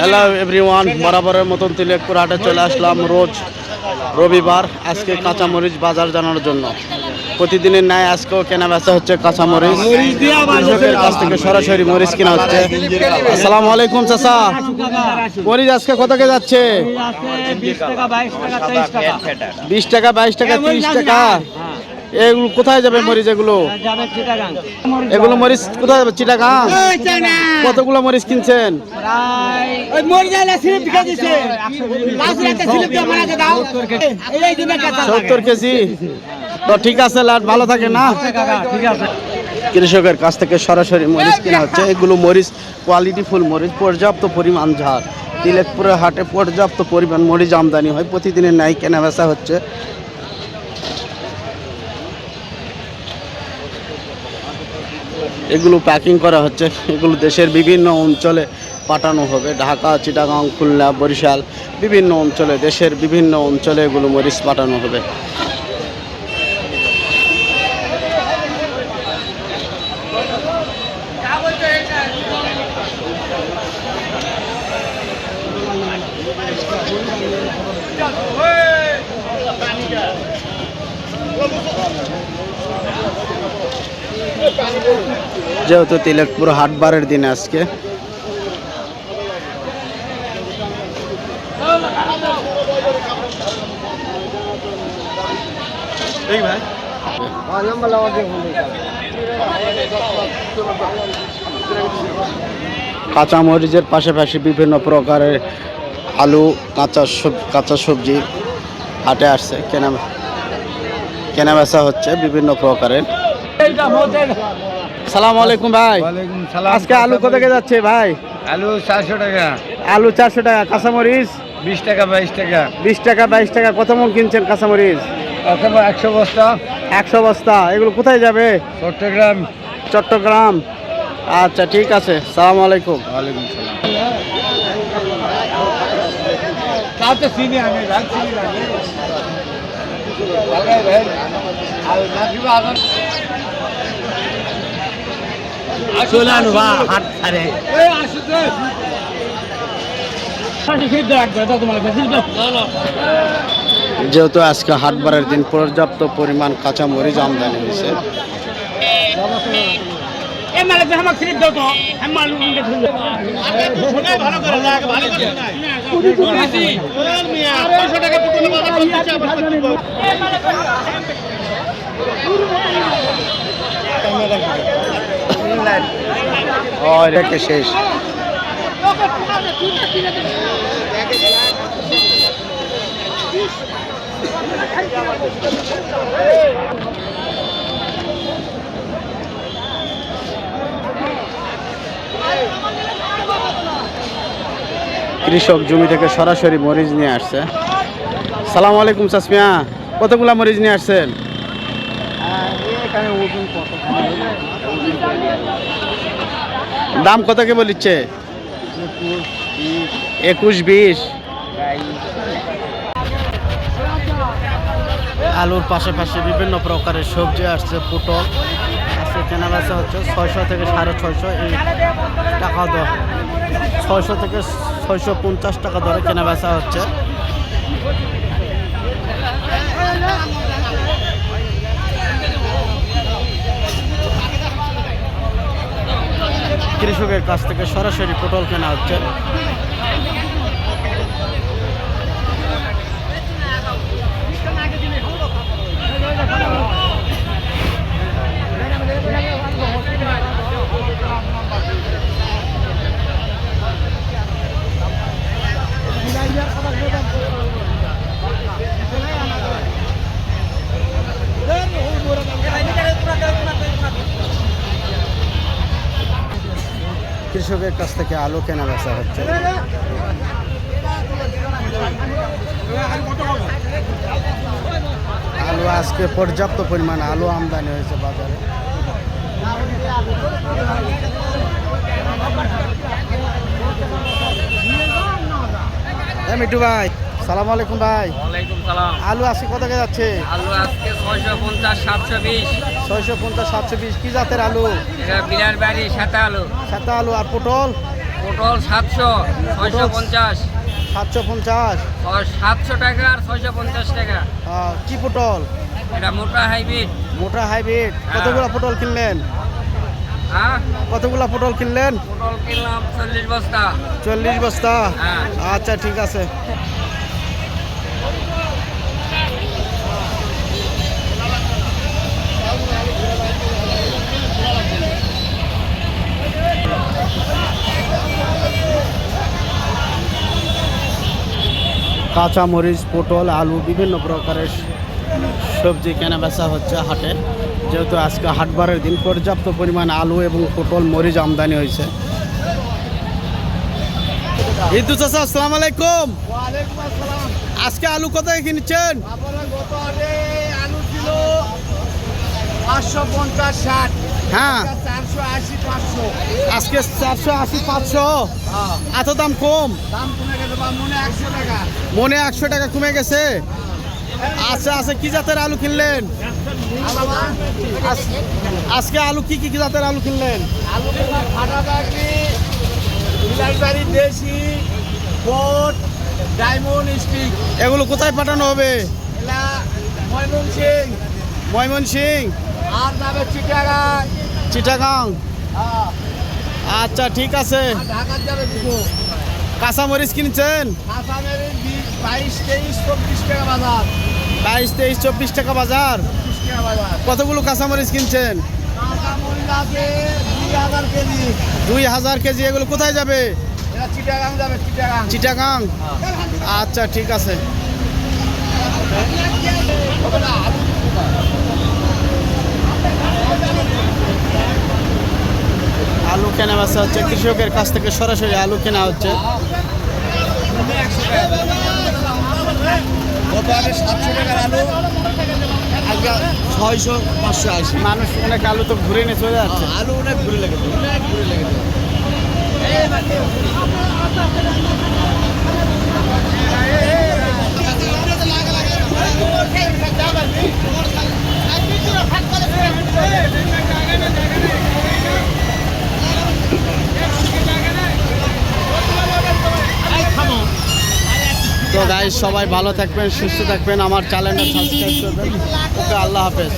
Hello everyone বরাবরের মতন তিলেকপুর হাটে চলে আসলাম রোজ রবিবার আজকে কাঁচামরিচ বাজার জানার জন্য। প্রতিদিনের ন্যায় আজকেও কেনা বেচা হচ্ছে কাঁচামরিচ। কৃষকের কাছ থেকে সরাসরি মরিচ কেনা হচ্ছে। আসসালামু আলাইকুম চাচা। মরিচ আজকে কত কে যাচ্ছে? বিশ টাকা বাইশ টাকা টাকা। বিশ টাকা বাইশ টাকা তিরিশ টাকা। এগুলো কোথায় যাবে মরিচ এগুলো? এগুলো মরিচ কোথায় যাবে? চিটাগাং? কতগুলো মরিচ কিনছেন? সত্তর কেজি। তো ঠিক আছে লাট ভালো থাকে না? ঠিক আছে কৃষকের কাছ থেকে সরাসরি মরিচ কেনা হচ্ছে। এগুলো মরিচ কোয়ালিটি ফুল মরিচ পর্যাপ্ত পরিমাণ ঝাড় তিলেকপুরের হাটে পর্যাপ্ত পরিমাণ মরিচ আমদানি হয়। প্রতিদিনের ন্যায় কেনা বেচা হচ্ছে। এগুলো প্যাকিং করা হচ্ছে। এগুলো দেশের বিভিন্ন অঞ্চলে পাঠানো হবে। ঢাকা, চিটাগাং, খুলনা, বরিশাল বিভিন্ন অঞ্চলে, দেশের বিভিন্ন অঞ্চলে এগুলো মরিচ পাঠানো হবে। যেহেতু তিলেকপুর হাটবারের দিন আজকে। কাঁচা মরিচের পাশাপাশি বিভিন্ন প্রকারের আলু, কাঁচা সব কাঁচা সবজি হাটে আসছে। কেনা কেনা বেচা হচ্ছে বিভিন্ন প্রকারের। সালাম আলাইকুম ভাই। আজকে আলু কত কে যাচ্ছে ভাই? আলু চারশো টাকা। আলু চারশো টাকা কাঁচামরিচ? বিশ টাকা বাইশ টাকা। বিশ টাকা বাইশ টাকা কত মন কিনছেন কাঁচামরিচ? একশো বস্তা। একশো বস্তা এগুলো কোথায় যাবে? চট্টগ্রাম। চট্টগ্রাম। আচ্ছা ঠিক আছে সালাম আলাইকুম। ওয়ালাইকুম সালাম। কাউকে চিনি আমি রাগ চিনি না চলে আনু বা হাট ছাড়ে যেহেতু আজকে হাটবারের দিন পর্যাপ্ত পরিমাণ কাঁচা মরিচ আমদানি হয়েছে। ভালো করে লাগে ভালো করে নাই ওর মিয়া 500 টাকা পুতুল বাজার করতে আবার ও এটাকে শেষ। কৃষক জমি থেকে সরাসরি মরিচ নিয়ে আসছে। সালাম আলাইকুম চাসমিয়া কতগুলা মরিচ নিয়ে আসছেন? দাম কত কে বলিচ্ছে? একুশ বিশ। আলুর পাশাপাশি বিভিন্ন প্রকারের সবজি আসছে, পটল আসছে, কেনা বেচা হচ্ছে। ছয়শো থেকে সাড়ে ছয়শো এই টাকা দর। ছয়শো থেকে ছয়শো পঞ্চাশ টাকা দরে কেনা বেচা হচ্ছে কৃষকের কাছ থেকে সরাসরি পটল কেনা হচ্ছে। কৃষকের কাছ থেকে আলু কেনা বেচা হচ্ছে। আলু আজকে পর্যাপ্ত পরিমাণ আলু আমদানি হয়েছে বাজারে। মিটু ভাই সালাম আলাইকুম ভাই। ওয়ালাইকুম সালাম। আলু আজকে কত কে যাচ্ছে? আলু আজকে ছয়শো পঞ্চাশ সাতশো বিশ। ছয়শো পঞ্চাশ সাতশো বিশ। কি জাতের আলু? এটা বিরাট বাড়ি সাতা আলু। সাদা আলু আর পটল? পটল সাতশো ছয়শো পঞ্চাশ। সাতশো পঞ্চাশ। সাতশো টাকা আর ছয়শো পঞ্চাশ টাকা। কি পটল? এটা মোটা হাইব্রিড। মোটা হাইব্রিড। কতগুলো পটল কিনলেন? হ্যাঁ? কতগুলো পটল কিনলেন? পটল কিনলাম চল্লিশ বস্তা। চল্লিশ বস্তা। হ্যাঁ। আচ্ছা ঠিক আছে। কাঁচা মরিচ পটল আলু বিভিন্ন প্রকারের সবজি কেনা বেচা হচ্ছে হাটে। যেহেতু আজকে হাটবারের দিন পর্যাপ্ত পরিমাণ আলু এবং পটল মরিচ আমদানি হয়েছে। ইদু চাচা আসসালামু আলাইকুম। আজকে আলু কোথায় কিনছেন? আলু ছিল পাঁচশো পঞ্চাশ ষাট। হ্যাঁ। আজকে চারশো আশি পাঁচশো। হ্যাঁ। এত দাম কম? মনে একশো টাকা। মনে কমে গেছে? আচ্ছা আচ্ছা কি জাতের আলু কিনলেন? আজকে আলু কি কি জাতের আলু কিনলেন? দেশি ডায়মন্ড স্টিক। এগুলো কোথায় পাঠানো হবে? ময়মন সিং ময়মনসিং আর যাবে চিটাগাং। চিটাগাং? হ্যাঁ। আচ্ছা ঠিক আছে। ঢাকার যাবে কাঁচামরিচ কিনছেন? বিশ বাইশ তেইশ চব্বিশ টাকা বাজার। বাইশ তেইশ চব্বিশ টাকা বাজার। কতগুলো কাঁচামরিচ কিনছেন? আছে দুই হাজার কেজি। এগুলো কোথায় যাবে? এটা চিটাগাং যাবে চিটাগাং। চিটাগাং? আচ্ছা ঠিক আছে। আলু কেনা বেচা হচ্ছে কৃষকের কাছ থেকে সরাসরি আলু কেনা হচ্ছে ছয়শো পাঁচশো আশি মানুষ অনেক আলু তো ঘুরে নিয়ে চলে যাচ্ছে আলু অনেক ঘুরে লেগেছে অনেক ঘুরে লেগেছে তো গাইজ সবাই ভালো থাকবেন সুস্থ থাকবেন আমার চ্যানেলটা সাবস্ক্রাইব করবেন ওকে আল্লাহ হাফেজ।